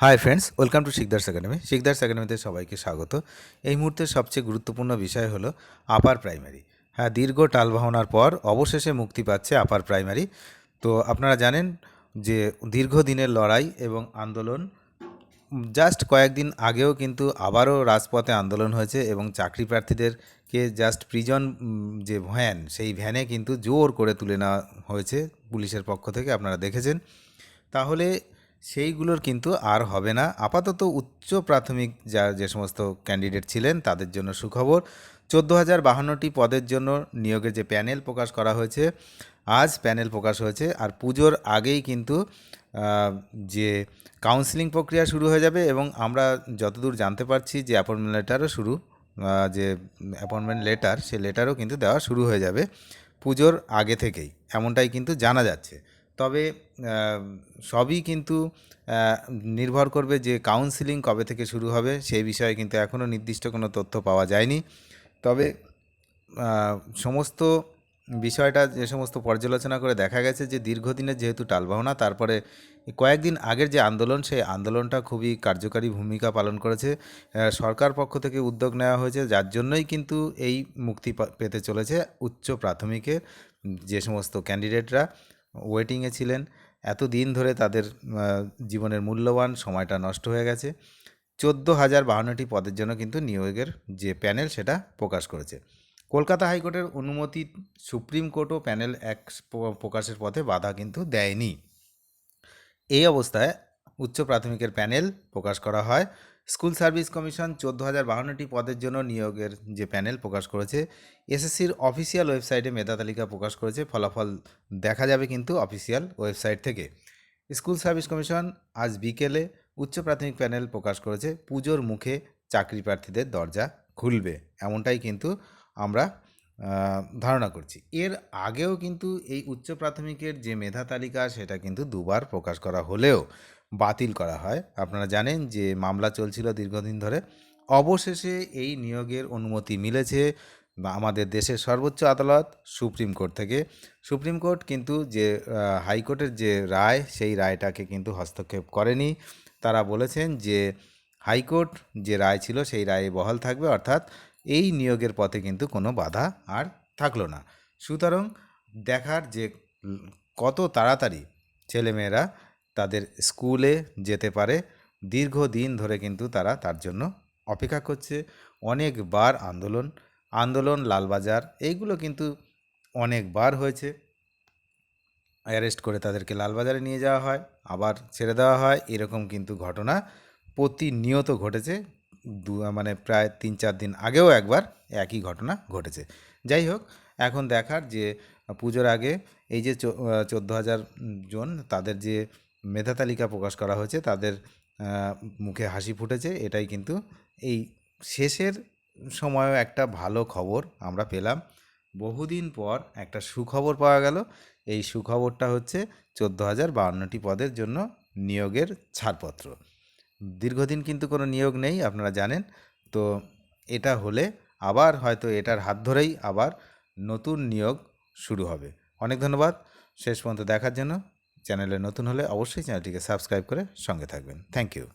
Hi friends welcome to Sikdar's academy Sikdar's একাডেমিতে সবাইকে স্বাগত। এই মুহূর্তে সবচেয়ে গুরুত্বপূর্ণ বিষয় হলো আপার প্রাইমারি হ্যাঁ দীর্ঘ টালবাহনার পর অবশেষে মুক্তি পাচ্ছে আপার প্রাইমারি তো আপনারা জানেন যে দীর্ঘদিনের লড়াই এবং আন্দোলন জাস্ট কয়েকদিন আগেও কিন্তু আবারও রাজপথে আন্দোলন হয়েছে এবং চাকরি প্রার্থীদেরকে জাস্ট প্রিজন যে ভ্যান সেই ভ্যানে কিন্তু জোর করে তুলে নেওয়া হয়েছে পুলিশের পক্ষ থেকে, আপনারা দেখেছেন। তাহলে সেইগুলোর কিন্তু আর হবে না। আপাতত উচ্চ প্রাথমিক যা যে সমস্ত ক্যান্ডিডেট ছিলেন তাদের জন্য সুখবর। চোদ্দ হাজার বাহান্নটি পদের জন্য নিয়োগের যে প্যানেল প্রকাশ করা হয়েছে, আজ প্যানেল প্রকাশ হয়েছে। আর পুজোর আগেই কিন্তু যে কাউন্সিলিং প্রক্রিয়া শুরু হয়ে যাবে এবং আমরা যতদূর জানতে পারছি যে অ্যাপয়েন্টমেন্ট লেটারও শুরু যে অ্যাপয়েন্টমেন্ট লেটার সে লেটারও কিন্তু দেওয়া শুরু হয়ে যাবে পুজোর আগে থেকেই। এমনটাই কিন্তু জানা যাচ্ছে। তবে সবই কিন্তু নির্ভর করবে যে কাউন্সিলিং কবে থেকে শুরু হবে, সেই বিষয়ে কিন্তু এখনও নির্দিষ্ট কোনো তথ্য পাওয়া যায়নি। তবে সমস্ত বিষয়টা, যে সমস্ত পর্যালোচনা করে দেখা গেছে যে দীর্ঘদিনের যেহেতু টালবাহনা, তারপরে কয়েকদিন আগের যে আন্দোলন, সেই আন্দোলনটা খুবই কার্যকারী ভূমিকা পালন করেছে। সরকার পক্ষ থেকে উদ্যোগ নেওয়া হয়েছে, যার জন্যই কিন্তু এই মুক্তি পেতে চলেছে উচ্চ প্রাথমিকের যে সমস্ত ক্যান্ডিডেটরা ওয়েটিংয়ে ছিলেন। এত দিন ধরে তাদের জীবনের মূল্যবান সময়টা নষ্ট হয়ে গেছে। চোদ্দ হাজার বাহান্নটি পদের জন্য কিন্তু নিয়োগের যে প্যানেল সেটা প্রকাশ করেছে। কলকাতা হাইকোর্টের অনুমতি সুপ্রিম কোর্টও প্যানেল এক প্রকাশের পথে বাধা কিন্তু দেয়নি। এই অবস্থায় উচ্চ প্রাথমিকের প্যানেল প্রকাশ করা হয়। স্কুল সার্ভিস কমিশন চোদ্দ হাজার বাহান্নটি পদের জন্য নিয়োগের যে প্যানেল প্রকাশ করেছে, এসএসসির অফিসিয়াল ওয়েবসাইটে মেধা তালিকা প্রকাশ করেছে। ফলাফল দেখা যাবে কিন্তু অফিসিয়াল ওয়েবসাইট থেকে। স্কুল সার্ভিস কমিশন আজ বিকেলে উচ্চ প্রাথমিক প্যানেল প্রকাশ করেছে। পুজোর মুখে চাকরি প্রার্থীদের দরজা খুলবে, এমনটাই কিন্তু আমরা ধারণা করছি। এর আগেও কিন্তু এই উচ্চ প্রাথমিকের যে মেধা তালিকা, সেটা কিন্তু দুবার প্রকাশ করা হলেও বাতিল করা হয়। আপনারা জানেন যে মামলা চলছিল দীর্ঘদিন ধরে। অবশেষে এই নিয়োগের অনুমতি মিলেছে আমাদের দেশের সর্বোচ্চ আদালত সুপ্রিম কোর্ট থেকে। সুপ্রিম কোর্ট কিন্তু যে হাইকোর্টের যে রায়, সেই রায়টাকে কিন্তু হস্তক্ষেপ করেনি। তারা বলেছেন যে হাইকোর্ট যে রায় ছিল, সেই রায়ে বহাল থাকবে। অর্থাৎ এই নিয়োগের পথে কিন্তু কোনো বাধা আর থাকল না। সুতরাং দেখার যে কত তাড়াতাড়ি ছেলেমেয়েরা তাদের স্কুলে যেতে পারে। দীর্ঘদিন ধরে কিন্তু তারা তার জন্য অপেক্ষা করছে। অনেকবার আন্দোলন আন্দোলন, লালবাজার, এইগুলো কিন্তু অনেকবার হয়েছে। অ্যারেস্ট করে তাদেরকে লালবাজারে নিয়ে যাওয়া হয়, আবার ছেড়ে দেওয়া হয়। এরকম কিন্তু ঘটনা প্রতিনিয়ত ঘটেছে। দু মানে প্রায় তিন, চার দিন আগেও একবার একই ঘটনা ঘটেছে। যাই হোক, এখন দেখার যে পুজোর আগে এই যে চোদ্দ হাজার জন তাদের যে মেধা তালিকা প্রকাশ করা হয়েছে, তাদের মুখে হাসি ফুটেছে, এটাই কিন্তু এই শেষের সময়ও একটা ভালো খবর আমরা পেলাম। বহুদিন পর একটা সুখবর পাওয়া গেল, এই সুখবরটা হচ্ছে চোদ্দ হাজার বাউন্নটি পদের জন্য নিয়োগের ছাড়পত্র। দীর্ঘদিন কিন্তু কোনো নিয়োগ নেই, আপনারা জানেন, তো এটা হলে আবার হয়তো এটার হাত ধরেই আবার নতুন নিয়োগ শুরু হবে। অনেক ধন্যবাদ, শেষ পর্যন্ত দেখার জন্য। চ্যানেলে নতুন হলে অবশ্যই চ্যানেলটিকে সাবস্ক্রাইব করে সঙ্গে থাকবেন। Thank you